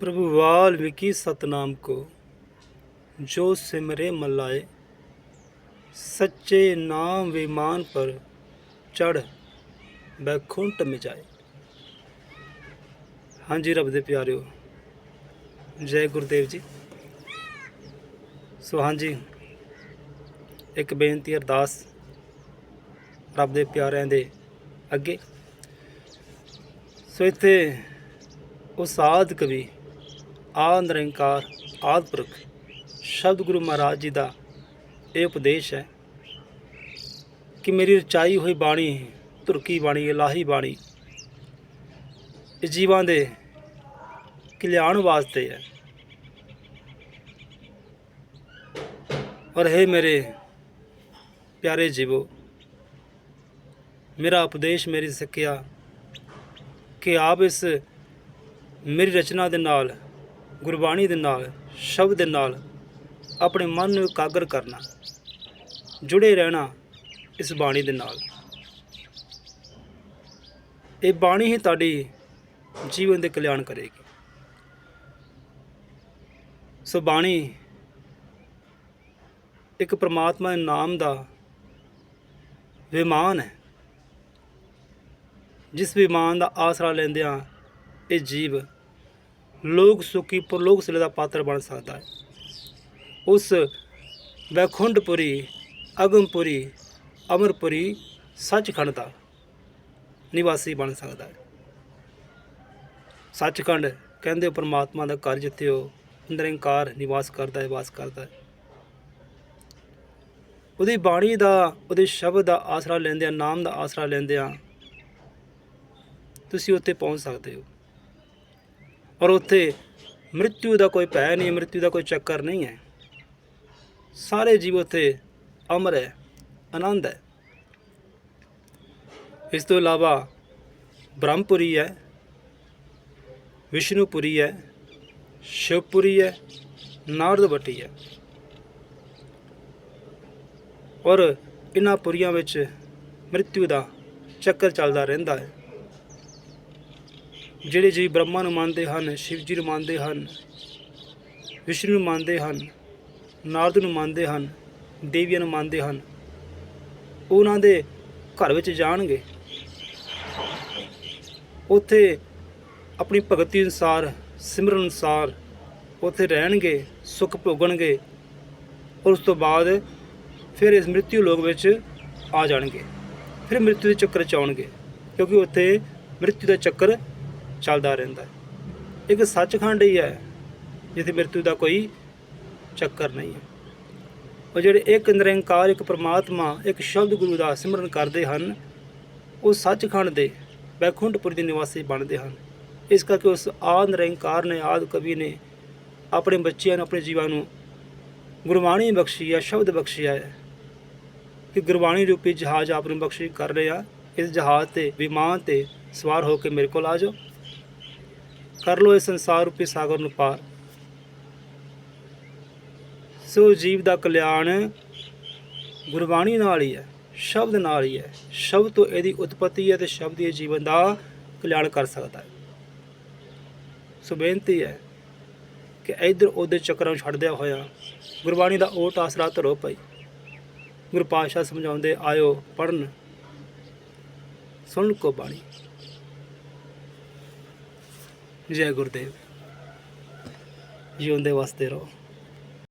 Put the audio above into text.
ਪ੍ਰਭੂ ਵਾਲਮੀਕੀ ਸਤਨਾਮ ਕੋ, ਜੋ ਸਿਮਰੇ ਮਲਾਏ, ਸੱਚੇ ਨਾਮ ਵਿਮਾਨ ਪਰ ਚੜ ਬੈਖੁੰਟ ਮਿਜਾਏ। ਹਾਂਜੀ ਰੱਬ ਦੇ ਪਿਆਰਿਓ, ਜੈ ਗੁਰਦੇਵ ਜੀ। ਸੋ ਹਾਂਜੀ, ਇੱਕ ਬੇਨਤੀ ਅਰਦਾਸ ਰੱਬ ਦੇ ਪਿਆਰਿਆਂ ਦੇ ਅੱਗੇ। ਸੋ ਇੱਥੇ ਉਹ ਸਾਧ ਕਵੀ ਆਦ ਨਿਰੰਕਾਰ ਆਦਿ ਪੁਰਖ ਸ਼ਬਦ ਗੁਰੂ ਮਹਾਰਾਜ ਜੀ ਦਾ ਇਹ ਉਪਦੇਸ਼ ਹੈ ਕਿ ਮੇਰੀ ਰਚਾਈ ਹੋਈ ਬਾਣੀ ਧੁਰਕੀ ਬਾਣੀ, ਇਲਾਹੀ ਬਾਣੀ ਇਹ ਜੀਵਾਂ ਦੇ ਕਲਿਆਣ ਵਾਸਤੇ ਹੈ। ਔਰ ਹੈ ਮੇਰੇ ਪਿਆਰੇ ਜੀਵੋ, ਮੇਰਾ ਉਪਦੇਸ਼ ਮੇਰੀ ਸਿੱਖਿਆ ਕਿ ਆਪ ਇਸ ਮੇਰੀ ਰਚਨਾ ਦੇ ਨਾਲ ਗੁਰਬਾਣੀ ਦੇ ਨਾਲ, ਸ਼ਬਦ ਦੇ ਨਾਲ ਆਪਣੇ ਮਨ ਨੂੰ ਇਕਾਗਰ ਕਰਨਾ, ਜੁੜੇ ਰਹਿਣਾ ਇਸ ਬਾਣੀ ਦੇ ਨਾਲ। ਇਹ ਬਾਣੀ ਹੀ ਤੁਹਾਡੀ ਜੀਵਨ ਦੇ ਕਲਿਆਣ ਕਰੇਗੀ। ਸੋ ਬਾਣੀ ਇੱਕ ਪ੍ਰਮਾਤਮਾ ਦੇ ਨਾਮ ਦਾ ਵਿਮਾਨ ਹੈ। ਜਿਸ ਵਿਮਾਨ ਦਾ ਆਸਰਾ ਲੈਂਦਿਆਂ ਇਹ ਜੀਵ ਲੋਕ ਸੁਖੀ ਪ੍ਰਲੋਕ ਸਿਲੇ ਦਾ ਪਾਤਰ ਬਣ ਸਕਦਾ ਹੈ। ਉਸ ਵੈਖੁੰਡਪੁਰੀ, ਅਗਮਪੁਰੀ, ਅਮਰਪੁਰੀ ਸੱਚਖੰਡ ਦਾ ਨਿਵਾਸੀ ਬਣ ਸਕਦਾ ਹੈ। ਸੱਚਖੰਡ ਕਹਿੰਦੇ ਪਰਮਾਤਮਾ ਦਾ ਘਰ ਜਿੱਥੇ ਉਹ ਨਿਰੰਕਾਰ ਨਿਵਾਸ ਕਰਦਾ ਹੈ, ਵਾਸ ਕਰਦਾ ਹੈ। ਉਹਦੀ ਬਾਣੀ ਦਾ, ਉਹਦੇ ਸ਼ਬਦ ਦਾ ਆਸਰਾ ਲੈਂਦਿਆਂ, ਨਾਮ ਦਾ ਆਸਰਾ ਲੈਂਦਿਆਂ ਤੁਸੀਂ ਉੱਥੇ ਪਹੁੰਚ ਸਕਦੇ ਹੋ। ਔਰ ਉੱਥੇ ਮ੍ਰਿਤਿੂ ਦਾ ਕੋਈ ਭੈ ਨਹੀਂ, ਮ੍ਰਿਤਿੂ ਦਾ ਕੋਈ ਚੱਕਰ ਨਹੀਂ ਹੈ। ਸਾਰੇ ਜੀਵ ਉੱਥੇ ਅਮਰ ਹੈ, ਆਨੰਦ ਹੈ। ਇਸ ਤੋਂ ਇਲਾਵਾ ਬ੍ਰਹਮਪੁਰੀ ਹੈ, ਵਿਸ਼ਨੂਪੁਰੀ ਹੈ, ਸ਼ਿਵਪੁਰੀ ਹੈ ਨਾਰਦਵਟੀ ਹੈ। ਔਰ ਇਹਨਾਂ ਪੁਰੀਆਂ ਵਿੱਚ ਮ੍ਰਿਤਿੂ ਦਾ ਚੱਕਰ ਚੱਲਦਾ ਰਹਿੰਦਾ ਹੈ। ਜਿਹੜੇ ਜੀ ਬ੍ਰਹਮਾ ਨੂੰ ਮੰਨਦੇ ਹਨ, ਸ਼ਿਵ ਜੀ ਨੂੰ ਮੰਨਦੇ ਹਨ, ਵਿਸ਼ਨੂੰ ਨੂੰ ਮੰਨਦੇ ਹਨ, ਨਾਰਦ ਨੂੰ ਮੰਨਦੇ ਹਨ, ਦੇਵੀਆਂ ਨੂੰ ਮੰਨਦੇ ਹਨ, ਉਹਨਾਂ ਦੇ ਘਰ ਵਿੱਚ ਜਾਣਗੇ। ਉੱਥੇ ਆਪਣੀ ਭਗਤੀ ਅਨੁਸਾਰ, ਸਿਮਰਨ ਅਨੁਸਾਰ ਉੱਥੇ ਰਹਿਣਗੇ, ਸੁੱਖ ਭੋਗਣਗੇ ਔਰ ਉਸ ਤੋਂ ਬਾਅਦ ਫਿਰ ਇਸ ਮ੍ਰਿਤਿੂ ਲੋਕ ਵਿੱਚ ਆ ਜਾਣਗੇ। ਫਿਰ ਮ੍ਰਿਤਿੂ ਦੇ ਚੱਕਰ ਚ ਆਉਣਗੇ ਕਿਉਂਕਿ ਉੱਥੇ ਮ੍ਰਿਤਿੂ ਦਾ ਚੱਕਰ ਚੱਲਦਾ ਰਹਿੰਦਾ ਹੈ। ਇੱਕ ਸੱਚਖੰਡ ਹੀ ਹੈ, ਜਿੱਥੇ ਮ੍ਰਿਤਿੂ ਦਾ ਕੋਈ ਚੱਕਰ ਨਹੀਂ ਹੈ। ਉਹ ਜਿਹੜੇ ਇੱਕ ਨਿਰੰਕਾਰ, ਇੱਕ ਪ੍ਰਮਾਤਮਾ, ਇੱਕ ਸ਼ਬਦ ਗੁਰੂ ਦਾ ਸਿਮਰਨ ਕਰਦੇ ਹਨ, ਉਹ ਸੱਚਖੰਡ ਦੇ ਬੈਕੁੰਠਪੁਰ ਦੇ ਨਿਵਾਸੀ ਬਣਦੇ ਹਨ। ਇਸ ਕਰਕੇ ਉਸ ਆਦ ਨਿਰੰਕਾਰ ਨੇ ਆਦ ਕਵੀ ਨੇ ਆਪਣੇ ਬੱਚਿਆਂ ਨੂੰ, ਆਪਣੇ ਜੀਵਾਂ ਨੂੰ ਗੁਰਬਾਣੀ ਬਖਸ਼ੀ ਆ ਸ਼ਬਦ ਬਖਸ਼ਿਆ ਹੈ ਕਿ ਗੁਰਬਾਣੀ ਰੂਪੀ ਜਹਾਜ਼ ਆਪ ਨੂੰ ਬਖਸ਼ੀ ਕਰ ਰਿਹਾ ਇਸ ਜਹਾਜ਼ ਤੇ, ਵਿਮਾਨ ਤੇ ਸਵਾਰ ਹੋ ਕੇ ਮੇਰੇ ਕੋਲ ਆ ਜਾਓ। ਕਰ ਲੋ ਇਸ ਸੰਸਾਰ ਰੂਪੀ ਸਾਗਰ ਨੂੰ ਪਾਰ। ਸੋ ਜੀਵ ਦਾ ਕਲਿਆਣ ਗੁਰਬਾਣੀ ਨਾਲ ਹੀ ਹੈ, ਸ਼ਬਦ ਨਾਲ ਹੀ ਹੈ। ਸ਼ਬਦ ਤੋਂ ਇਹਦੀ ਉਤਪਤੀ ਹੈ ਤੇ ਸ਼ਬਦ ਇਹ ਜੀਵਨ ਦਾ ਕਲਿਆਣ ਕਰ ਸਕਦਾ ਹੈ। ਸੋ ਬੇਨਤੀ ਹੈ ਕਿ ਇਧਰ ਉਹਦੇ ਚੱਕਰਾਂ ਨੂੰ ਛੱਡਦਿਆ ਹੋਇਆ। ਗੁਰਬਾਣੀ ਦਾ ਓਟ ਆਸਰਾ ਧਰੋ ਭਾਈ। ਗੁਰੂ ਪਾਤਸ਼ਾਹ ਸਮਝਾਉਂਦੇ, ਆਇਓ ਪੜਨ ਸੁਣ ਕੋ ਬਾਣੀ। ਜੈ ਗੁਰਦੇਵ ਜਿਉਂਦੇ ਵਸਦੇ ਰਹੋ